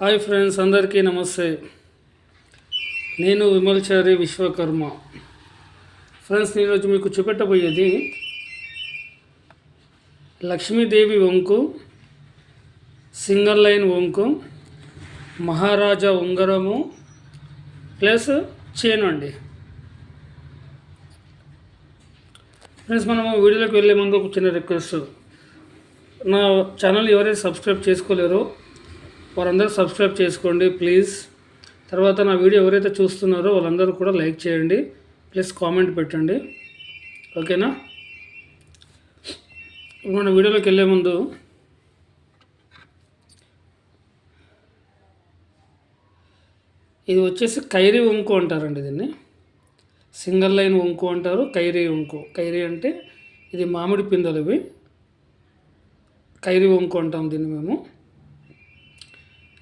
Hi friends అందరికీ నమస్తే. నేను విమల్చారి విశ్వకర్మ. ఫ్రెండ్స్ నేను ఈరోజు మీకు చూపెట్టబోయేది లక్ష్మీదేవి వంకు సింగల్ లైన్ వంకు మహారాజా ఉంగరము ప్లస్ చేను అండి. ఫ్రెండ్స్ మనము వీడియోలోకి వెళ్ళే ముందు ఒక చిన్న రిక్వెస్ట్. నా ఛానల్ ఎవరైతే సబ్స్క్రైబ్ చేసుకోలేరో వారందరూ సబ్స్క్రైబ్ చేసుకోండి ప్లీజ్. తర్వాత నా వీడియో ఎవరైతే చూస్తున్నారో వాళ్ళందరూ కూడా లైక్ చేయండి ప్లస్ కామెంట్ పెట్టండి. ఓకేనా? ఇప్పుడు మన వీడియోలోకి వెళ్ళే ముందు ఇది వచ్చేసి కైరీ వంకు అంటారండి దీన్ని. సింగల్ లైన్ వంకు అంటారు కైరీ వంకు. కైరీ అంటే ఇది మామిడి పిందలు ఇవి. కైరీ వంకు అంటాం దీన్ని మేము.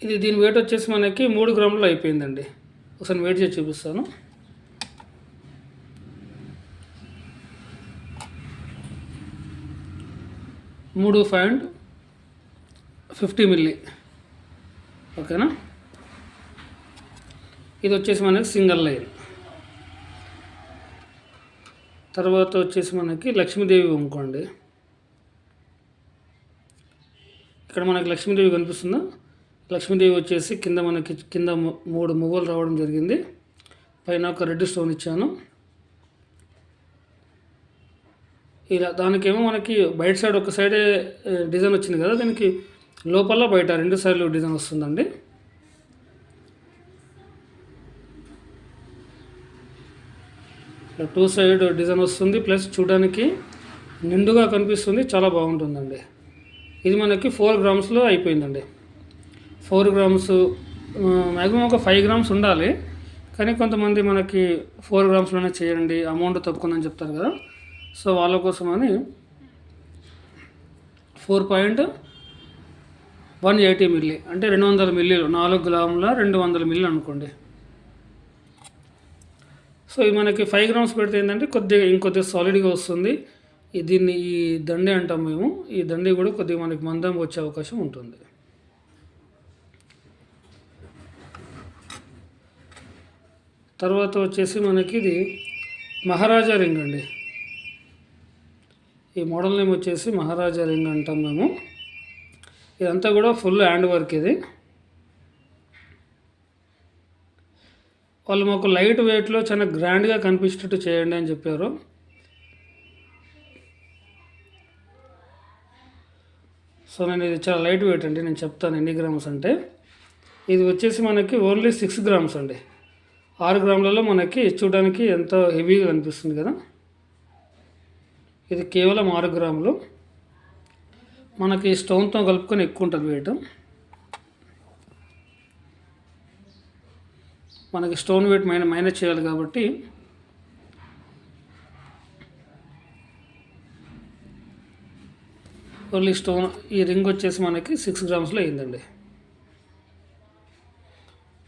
ఇది దీని వెయిట్ వచ్చేసి మనకి మూడు గ్రాములు అయిపోయిందండి. ఒకసారి వెయిట్ చేసి చూపిస్తాను. మూడు పాయింట్ ఫిఫ్టీ మిల్లీ. ఓకేనా? ఇది వచ్చేసి మనకి సింగల్ లైన్. తర్వాత వచ్చేసి మనకి లక్ష్మీదేవి అనుకోండి ఇక్కడ మనకి లక్ష్మీదేవి కనిపిస్తుందా? లక్ష్మీదేవి వచ్చేసి కింద మనకి కింద మూడు మువ్వలు రావడం జరిగింది. పైన ఒక రెడ్ స్టోన్ ఇచ్చాను. ఇలా దానికేమో మనకి బయట సైడ్ ఒక సైడే డిజైన్ వచ్చింది కదా దానికి లోపల బయట రెండు సైడ్లు డిజైన్ వస్తుందండి. టూ సైడ్ డిజైన్ వస్తుంది ప్లస్ చూడడానికి నిండుగా కనిపిస్తుంది చాలా బాగుంటుందండి. ఇది మనకి ఫోర్ గ్రామ్స్లో అయిపోయిందండి. ఫోర్ గ్రామ్స్ మ్యాక్సిమం ఒక ఫైవ్ గ్రామ్స్ ఉండాలి. కానీ కొంతమంది మనకి ఫోర్ గ్రామ్స్లోనే చేయండి అమౌంట్ తప్పుకుందని చెప్తారు కదా. సో వాళ్ళ కోసమని four point one eighty milli అంటే రెండు వందల మిల్లీలు నాలుగు గ్రాముల రెండు వందల మిల్లీ అనుకోండి. సో ఇది మనకి ఫైవ్ గ్రామ్స్ పెడితే ఏంటంటే కొద్దిగా ఇంకొద్దిగా సాలిడ్గా వస్తుంది. దీన్ని ఈ దండి అంటాం మేము. ఈ దండి కూడా కొద్దిగా మనకి మందం వచ్చే అవకాశం ఉంటుంది. తర్వాత వచ్చేసి మనకి ఇది మహారాజా రింగ్ అండి. ఈ మోడల్ నేమ్ వచ్చేసి మహారాజా రింగ్ అంటాం మేము. ఇదంతా కూడా ఫుల్ హ్యాండ్ వర్క్ ఇది. వాళ్ళు మాకు లైట్ వెయిట్లో చాలా గ్రాండ్గా కనిపించేటట్టు చేయండి అని చెప్పారు. సో నేను ఇది చాలా లైట్ వెయిట్ అండి నేను చెప్తాను ఎన్ని గ్రామ్స్ అంటే. ఇది వచ్చేసి మనకి ఓన్లీ సిక్స్ గ్రామ్స్ అండి. ఆరు గ్రాములలో మనకి చూడడానికి ఎంతో హెవీగా అనిపిస్తుంది కదా? ఇది కేవలం ఆరు గ్రాములు. మనకి స్టోన్తో కలుపుకొని ఎక్కువ ఉంటుంది వెయిట్ మనకి స్టోన్ వెయిట్ మైన మైనస్ చేయాలి కాబట్టి ఓన్లీ స్టోన్ ఈ రింగ్ వచ్చేసి మనకి సిక్స్ గ్రామ్స్లో అయిందండి.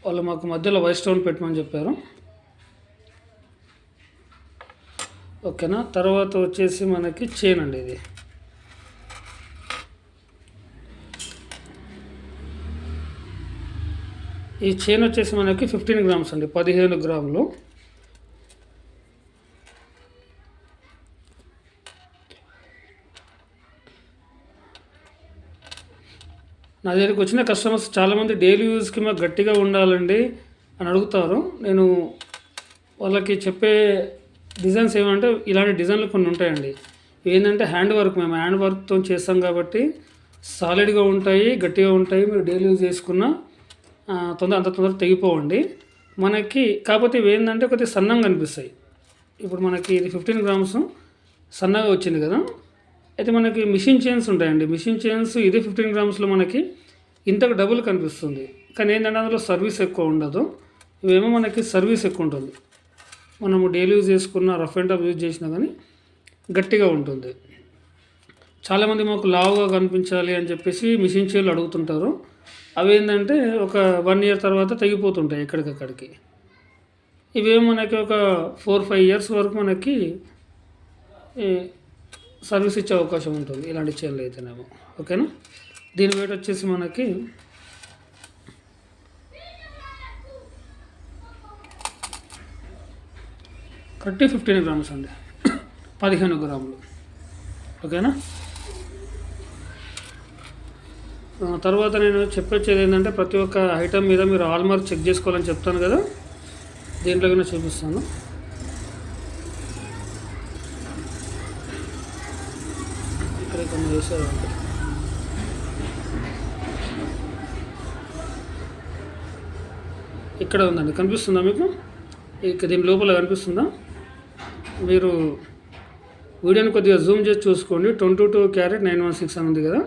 వాళ్ళు మాకు మధ్యలో వైట్ స్టోన్ పెట్టమని చెప్పారు. ఓకేనా? తర్వాత వచ్చేసి మనకి చైన్ అండి ఇది. ఈ చైన్ వచ్చేసి మనకి ఫిఫ్టీన్ గ్రామ్స్ అండి పదిహేను గ్రాములు. నా దగ్గరికి వచ్చిన కస్టమర్స్ చాలామంది డైలీ యూజ్కి మాకు గట్టిగా ఉండాలండి అని అడుగుతారు. నేను వాళ్ళకి చెప్పే డిజైన్స్ ఏమంటే ఇలాంటి డిజైన్లు కొన్ని ఉంటాయండి. ఏంటంటే హ్యాండ్ వర్క్ మేము హ్యాండ్ వర్క్తో చేస్తాం కాబట్టి సాలిడ్గా ఉంటాయి గట్టిగా ఉంటాయి మీరు డైలీ యూజ్ చేసుకున్న తొందర అంత తొందర తెగిపోవండి. మనకి కాకపోతే ఇవి ఏంటంటే కొద్దిగా సన్నంగా కనిపిస్తాయి ఇప్పుడు మనకి ఇది ఫిఫ్టీన్ గ్రామ్స్ సన్నగా వచ్చింది కదా. అయితే మనకి మిషన్ చైన్స్ ఉంటాయండి. మిషన్ చైన్స్ ఇదే ఫిఫ్టీన్ గ్రామ్స్లో మనకి ఇంతకు డబుల్ కనిపిస్తుంది. కానీ ఏంటంటే అందులో సర్వీస్ ఎక్కువ ఉండదు. ఇవేమో మనకి సర్వీస్ ఎక్కువ ఉంటుంది. మనము డైలీ యూజ్ చేసుకున్న రఫ్ అండ్ టఫ్ యూజ్ చేసినా కానీ గట్టిగా ఉంటుంది. చాలామంది మాకు లావుగా కనిపించాలి అని చెప్పేసి మిషన్ చీరలు అడుగుతుంటారు. అవి ఏంటంటే ఒక వన్ ఇయర్ తర్వాత తెగిపోతుంటాయి ఎక్కడికక్కడికి. ఇవేమో మనకి ఒక ఫోర్ ఫైవ్ ఇయర్స్ వరకు మనకి సర్వీస్ ఇచ్చే అవకాశం ఉంటుంది. ఇలాంటి చైన్లు అయితేనేమో. ఓకేనా? దీని వెయిట్ వచ్చేసి మనకి థర్టీ ఫిఫ్టీన్ గ్రామ్స్ అండి. పదిహేను గ్రాములు. ఓకేనా? తర్వాత నేను చెప్పొచ్చేది ఏంటంటే ప్రతి ఒక్క ఐటమ్ మీద మీరు ఆల్మార్క్ చెక్ చేసుకోవాలని చెప్తాను కదా. దీంట్లో కూడా చూపిస్తాను. కొన్ని చేశారు ఇక్కడ ఉందండి కనిపిస్తుందా మీకు? ఇక దీని లోపల కనిపిస్తుందా? మీరు వీడియోని కొద్దిగా జూమ్ చేసి చూసుకోండి. Twenty two carat nine one six అని ఉంది కదా.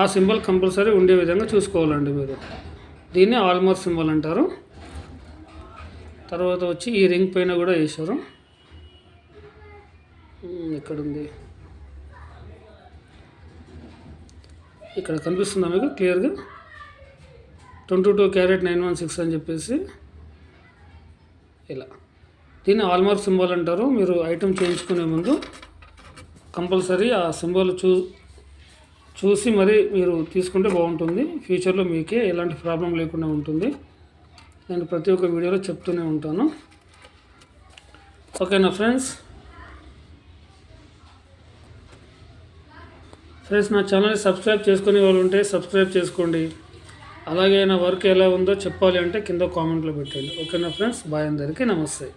ఆ సింబల్ కంపల్సరీ ఉండే విధంగా చూసుకోవాలండి మీరు. దీన్ని ఆల్మోర్ సింబల్ అంటారు. తర్వాత వచ్చి ఈ రింగ్ పైన కూడా వేశారు. ఉమ్, ఇక్కడ ఉంది ఇక్కడ కనిపిస్తుందా మీకు క్లియర్గా? Twenty two carat nine one six అని చెప్పేసి ఇలా. దీన్ని ఆల్మార్క్ సింబల్ అంటారు. మీరు ఐటమ్ చేయించుకునే ముందు కంపల్సరీ ఆ సింబల్ చూ చూసి మరి మీరు తీసుకుంటే బాగుంటుంది. ఫ్యూచర్లో మీకే ఎలాంటి ప్రాబ్లం లేకుండా ఉంటుంది. నేను ప్రతి ఒక్క వీడియోలో చెప్తూనే ఉంటాను. ఓకేనా ఫ్రెండ్స్? ఫ్రెండ్స్ నా ఛానల్ని సబ్స్క్రైబ్ చేసుకునే వాళ్ళు ఉంటే సబ్స్క్రైబ్ చేసుకోండి. అలాగే నా వర్క్ ఎలా ఉందో చెప్పాలి అంటే కింద కామెంట్లో పెట్టండి. ఓకేనా ఫ్రెండ్స్? బాయ్ అందరికీ నమస్తే.